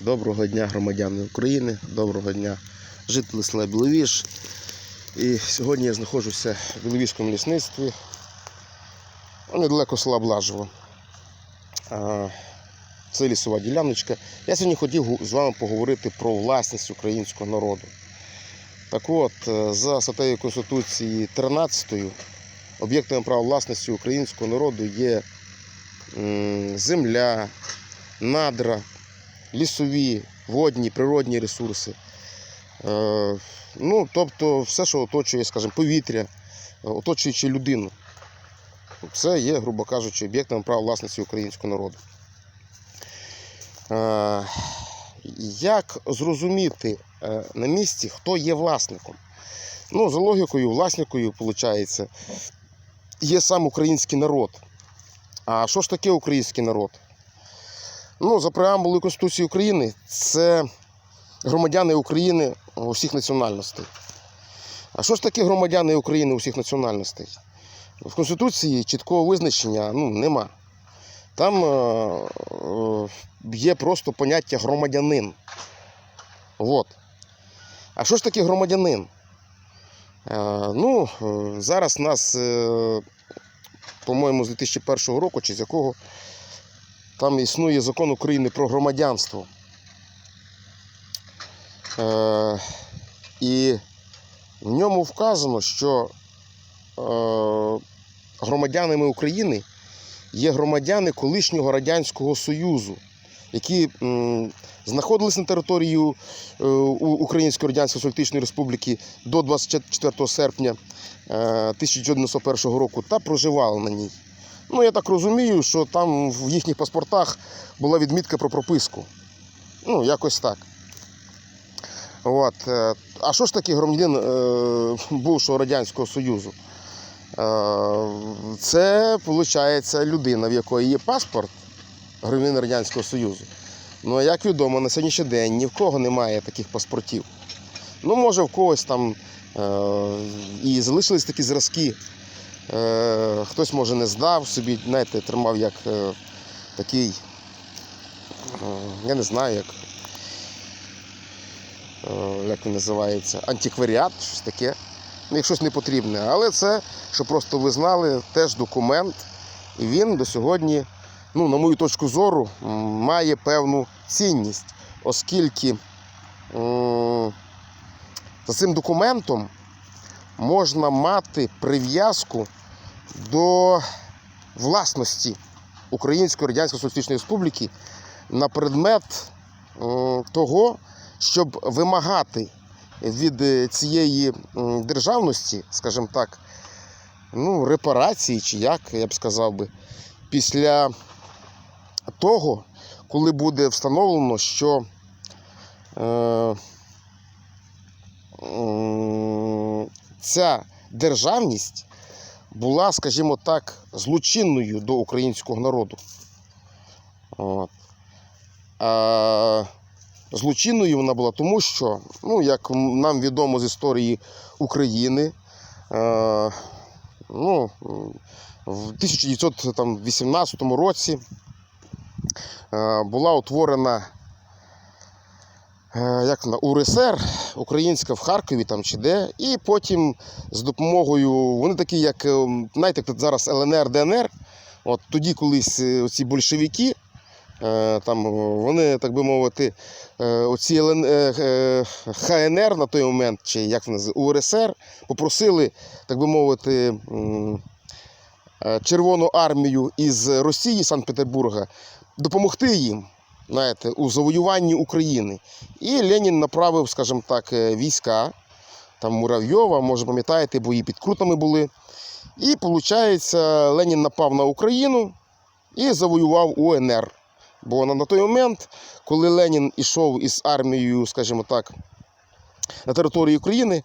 Доброго дня, громадяни України, доброго дня, жителі села Біловіж. І сьогодні я знаходжуся в Біловіжському лісництві, недалеко села Блажево. Це лісова діляночка. Я сьогодні хотів з вами поговорити про власність українського народу. Так от, е, за статтею Конституції 13 об'єктами права власності українського народу є земля, надра, лісові, водні, природні ресурси. Е, ну, тобто все, що оточує, скажімо, повітря, е, оточуючи людину. Це є, грубо кажучи, об'єктом права власності українського народу. Е, як зрозуміти на місці, хто є власником? Ну, за логікою, власникою, виходить, є сам український народ. А що ж таке український народ? Ну, за преамбулою Конституції України, це громадяни України усіх національностей. А що ж таке громадяни України усіх національностей? В Конституції чіткого визначення ну, нема. Там е, е, є просто поняття громадянин. От. А що ж таке громадянин? Е, ну, зараз нас, по-моєму, з 2001 року, чи з якого там існує закон України про громадянство. Е, і в ньому вказано, що е, громадянами України є громадяни колишнього Радянського Союзу, які м, знаходились на території е, Української Радянської Соціалістичної Республіки до 24 серпня е, 1991 року та проживали на ній. Ну, я так розумію, що там в їхніх паспортах була відмітка про прописку. Ну, якось так. От. е, А що ж таке громадянин е, бувшого Радянського Союзу? Е, Це, виходить, людина, в якої є паспорт громадянина Радянського Союзу. Ну, а як відомо, на сьогоднішній день ні в кого немає таких паспортів. Ну, може, в когось там і залишились такі зразки. Е, хтось, може, не здав собі, знаєте, тримав як е, такий, е, я не знаю, як, як він називається, антикваріат, щось таке. Ну, як щось не потрібне. Але це, щоб просто ви знали, теж документ. І він до сьогодні, ну, на мою точку зору, має певну цінність, оскільки за цим документом можна мати прив'язку до власності Української Радянської Соціалістичної Республіки на предмет того, щоб вимагати від е, цієї державності, скажімо так, ну, репарації, чи як я б сказав би, після того, коли буде встановлено, що е, м, ця державність була, скажімо так, злочинною до українського народу. От. А, злочинною вона була тому, що, ну, як нам відомо з історії України, е, ну, в 1918 році е, була утворена як вона, УРСР, українська в Харкові там чи де, і потім з допомогою, вони такі, як, е, знаєте, зараз ЛНР, ДНР, от тоді колись е, оці большевики, е, там е, вони, так би мовити, е, оці ЛН, е, е, ХНР на той момент, чи як вони УРСР, попросили, так би мовити, е, Червону армію із Росії, Санкт-Петербурга, допомогти їм знаєте, у завоюванні України. І Ленін направив, скажімо так, е, війська, там Муравйова, може пам'ятаєте, бої під Крутами були. І, виходить, Ленін напав на Україну і завоював УНР. Бо на той момент, коли Ленін ішов із армією, скажімо так, на території України,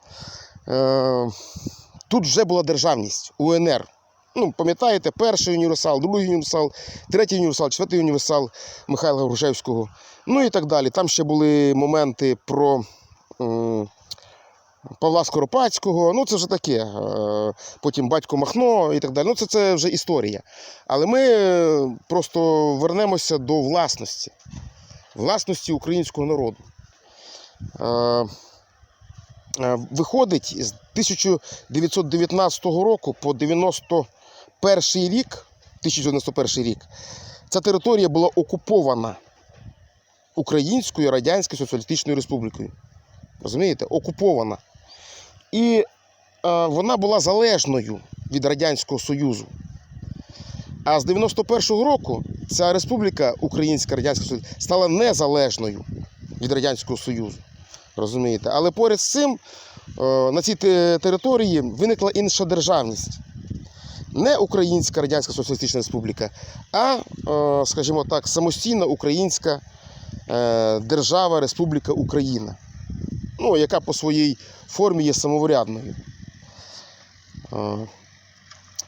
е, тут вже була державність УНР. Ну, пам'ятаєте, перший універсал, другий універсал, третій універсал, четвертий універсал Михайла Грушевського, ну і так далі. Там ще були моменти про Павла Скоропадського, ну це вже таке. е, Потім батько Махно і так далі. Ну це, це вже історія. Але ми е, просто вернемося до власності. власності українського народу. Е, Виходить з 1919 року по 91 рік, 1991 рік, ця територія була окупована Українською Радянською Соціалістичною Республікою. Розумієте? Окупована. І е, вона була залежною від Радянського Союзу. А з 91-го року ця республіка Українська Радянська Союзу стала незалежною від Радянського Союзу. Розумієте? Але поряд з цим е, на цій території виникла інша державність. Не Українська Радянська Соціалістична Республіка, а, е, скажімо так, самостійна Українська е, держава Республіка Україна, ну, яка по своїй формі є самоврядною. Е,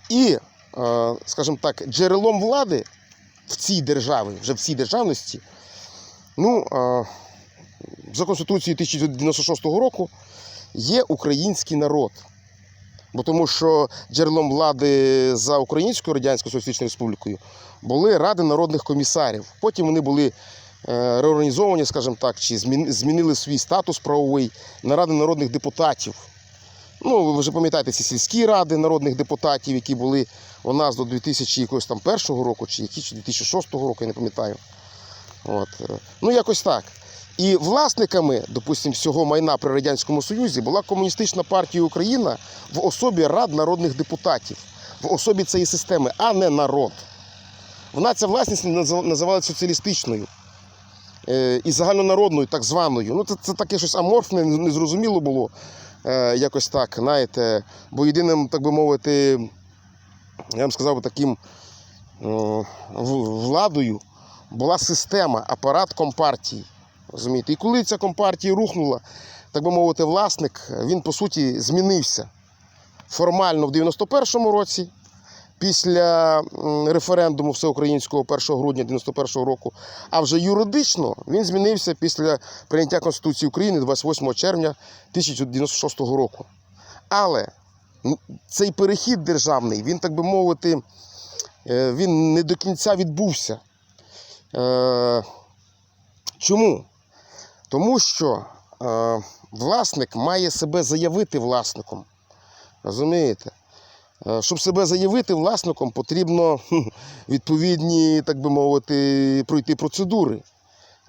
І, скажімо так, джерелом влади в цій державі, вже в цій державності, ну, за Конституцією 1996 року є український народ. Бо тому що джерелом влади за Українською Радянською Соціалістичною Республікою були ради народних комісарів. Потім вони були е, реорганізовані, скажімо так, чи змінили свій статус правовий на ради народних депутатів. Ну, ви вже пам'ятаєте ці сільські ради народних депутатів, які були у нас до 2001 року, чи які, чи 2006 року, я не пам'ятаю. От. е, Ну, якось так. І власниками, допустимо, всього майна при Радянському Союзі була Комуністична партія Україна в особі рад народних депутатів, в особі цієї системи, а не народ. Вона ця власність назив- називалася соціалістичною е, і загальнонародною, так званою. Ну, це, це таке щось аморфне, незрозуміло було. Е, якось так, знаєте, бо єдиним, так би мовити, я вам сказав таким е, владою була система, апарат компартії. Розумієте? І коли ця компартія рухнула, так би мовити, власник, він по суті змінився формально в 91-му році, після референдуму всеукраїнського 1 грудня 91-го року, а вже юридично він змінився після прийняття Конституції України 28 червня 1996 року. Але цей перехід державний, він, так би мовити, е, він не до кінця відбувся. Е, Чому? Тому що е, власник має себе заявити власником. Розумієте? Е, Щоб себе заявити власником, потрібно відповідні, так би мовити, пройти процедури.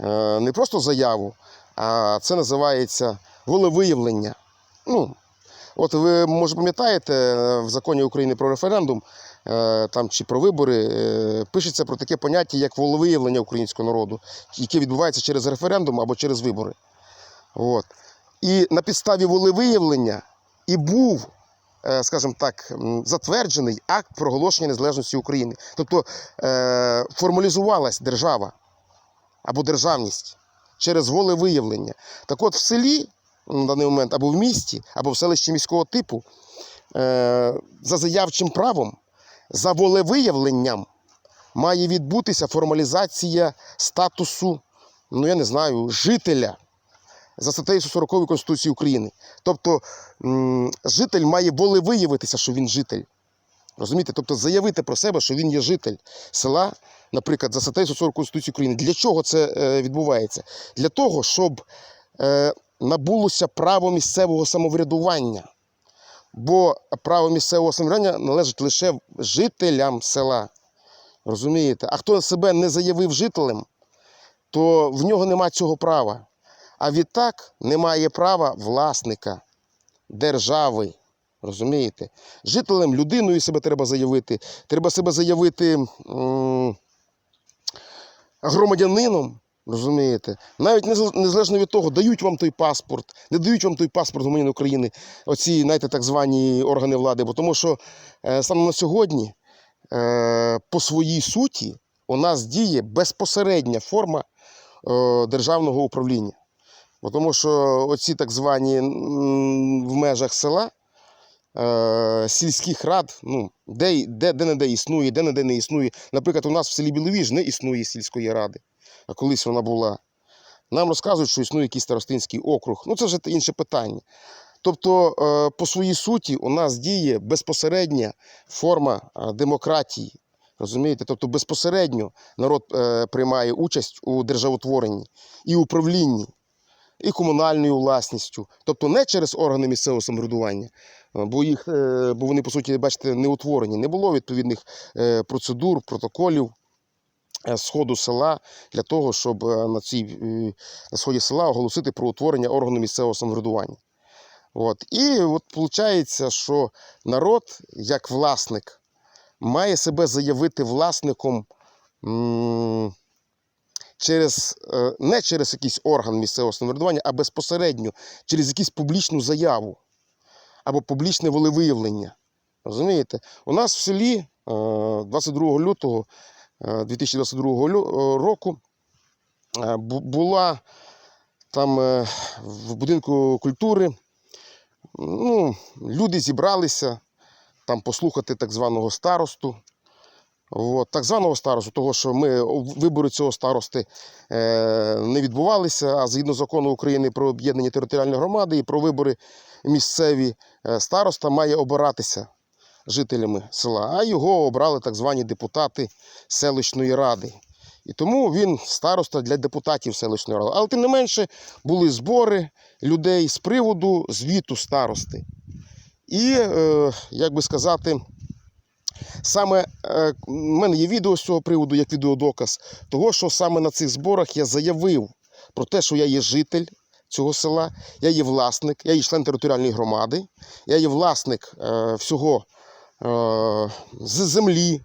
Е, Не просто заяву, а це називається волевиявлення. Ну, от ви може пам'ятаєте е, в законі України про референдум е, там чи про вибори е, пишеться про таке поняття, як волевиявлення українського народу, яке відбувається через референдум або через вибори. От. І на підставі волевиявлення і був, скажімо так, затверджений акт проголошення незалежності України. Тобто формалізувалась держава або державність через волевиявлення. Так от в селі на даний момент або в місті, або в селищі міського типу е, за заявчим правом, за волевиявленням має відбутися формалізація статусу, ну я не знаю, жителя за статтею 140 Конституції України. Тобто житель має волевиявитися, що він житель. Розумієте? Тобто заявити про себе, що він є житель села, наприклад, за статтею 140 Конституції України. Для чого це е, відбувається? Для того, щоб е, набулося право місцевого самоврядування. Бо право місцевого самоврядування належить лише жителям села. Розумієте? А хто себе не заявив жителем, то в нього нема цього права. А відтак немає права власника держави. Розумієте? Жителем, людиною себе треба заявити. Треба себе заявити громадянином. Розумієте? Навіть незалежно від того, дають вам той паспорт, не дають вам той паспорт громадянина України, оці, знаєте, так звані органи влади. Бо тому що саме на сьогодні, е, по своїй суті, у нас діє безпосередня форма е, державного управління. Бо тому що оці так звані в межах села е, сільських рад, ну, де, де, де не де існує, де не де не існує. Наприклад, у нас в селі Біловіж не існує сільської ради, а колись вона була. Нам розказують, що існує якийсь старостинський округ. Ну, це вже інше питання. Тобто, е, по своїй суті, у нас діє безпосередня форма е, демократії, Розумієте? Тобто безпосередньо народ е, приймає участь у державотворенні і управлінні, і комунальною власністю. Тобто не через органи місцевого самоврядування, бо, їх, бо вони, по суті, бачите, не утворені. Не було відповідних процедур, протоколів сходу села для того, щоб е, на, цій, е, на сході села оголосити про утворення органу місцевого самоврядування. От. І от виходить, що народ, як власник, має себе заявити власником через, е, не через якийсь орган місцевого самоврядування, а безпосередньо через якусь публічну заяву або публічне волевиявлення. Розумієте? У нас в селі е, 22 лютого е, 2022 е, року е, була там е, в будинку культури. Ну, люди зібралися там послухати так званого старосту. От, так званого старосту, того, що ми вибори цього старости е, не відбувалися, а згідно закону України про об'єднання територіальної громади і про вибори місцеві, е, староста має обиратися жителями села, а його обрали так звані депутати селищної ради. І тому він староста для депутатів селищної ради. Але тим не менше були збори людей з приводу звіту старости. І, е, як би сказати, саме е, в мене є відео з цього приводу, як відеодоказ, того, що саме на цих зборах я заявив про те, що я є житель цього села, я є власник, я є член територіальної громади, я є власник е, всього е, з землі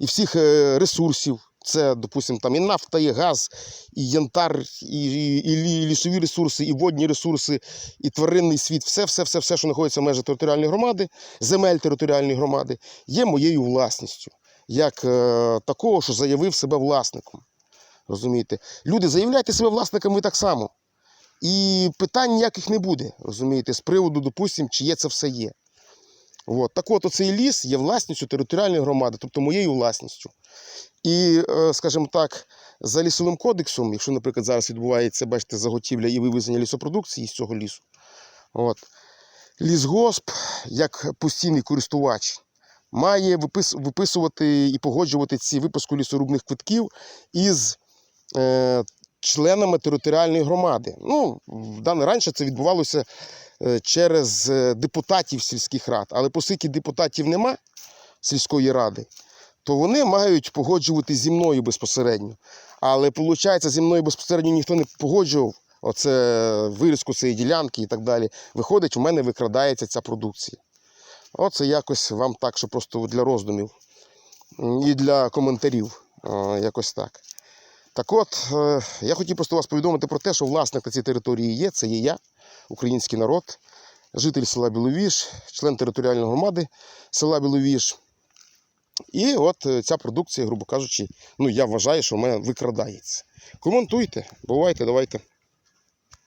і всіх е, ресурсів. Це, допустимо, там і нафта, і газ, і янтар, і, і, і лі- лісові ресурси, і водні ресурси, і тваринний світ, все, все, все, все, що знаходиться в межах територіальної громади, земель територіальної громади, є моєю власністю, як е, такого, що заявив себе власником. Розумієте? Люди, заявляйте себе власниками так само. І питань ніяких не буде, розумієте, з приводу, допустимо, чиє це все є. От. Так от, оцей ліс є власністю територіальної громади, тобто моєю власністю. І, е, скажімо так, за лісовим кодексом, якщо, наприклад, зараз відбувається, бачите, заготівля і вивезення лісопродукції з цього лісу, от, лісгосп, як постійний користувач, має випис- виписувати і погоджувати ці випуску лісорубних квитків із е, членами територіальної громади. Ну, раніше це відбувалося через е, депутатів сільських рад, але оскільки депутатів нема сільської ради, то вони мають погоджувати зі мною безпосередньо. Але виходить, зі мною безпосередньо ніхто не погоджував. Оце вирізку цієї ділянки і так далі. Виходить, у мене викрадається ця продукція. Оце якось вам так, що просто для роздумів і для коментарів. е, Якось так. Так от, е, я хотів просто вас повідомити про те, що власник на цій території є, це є я, український народ, житель села Біловіж, член територіальної громади села Біловіж. І от е, ця продукція, грубо кажучи, ну я вважаю, що в мене викрадається. Коментуйте, бувайте, давайте.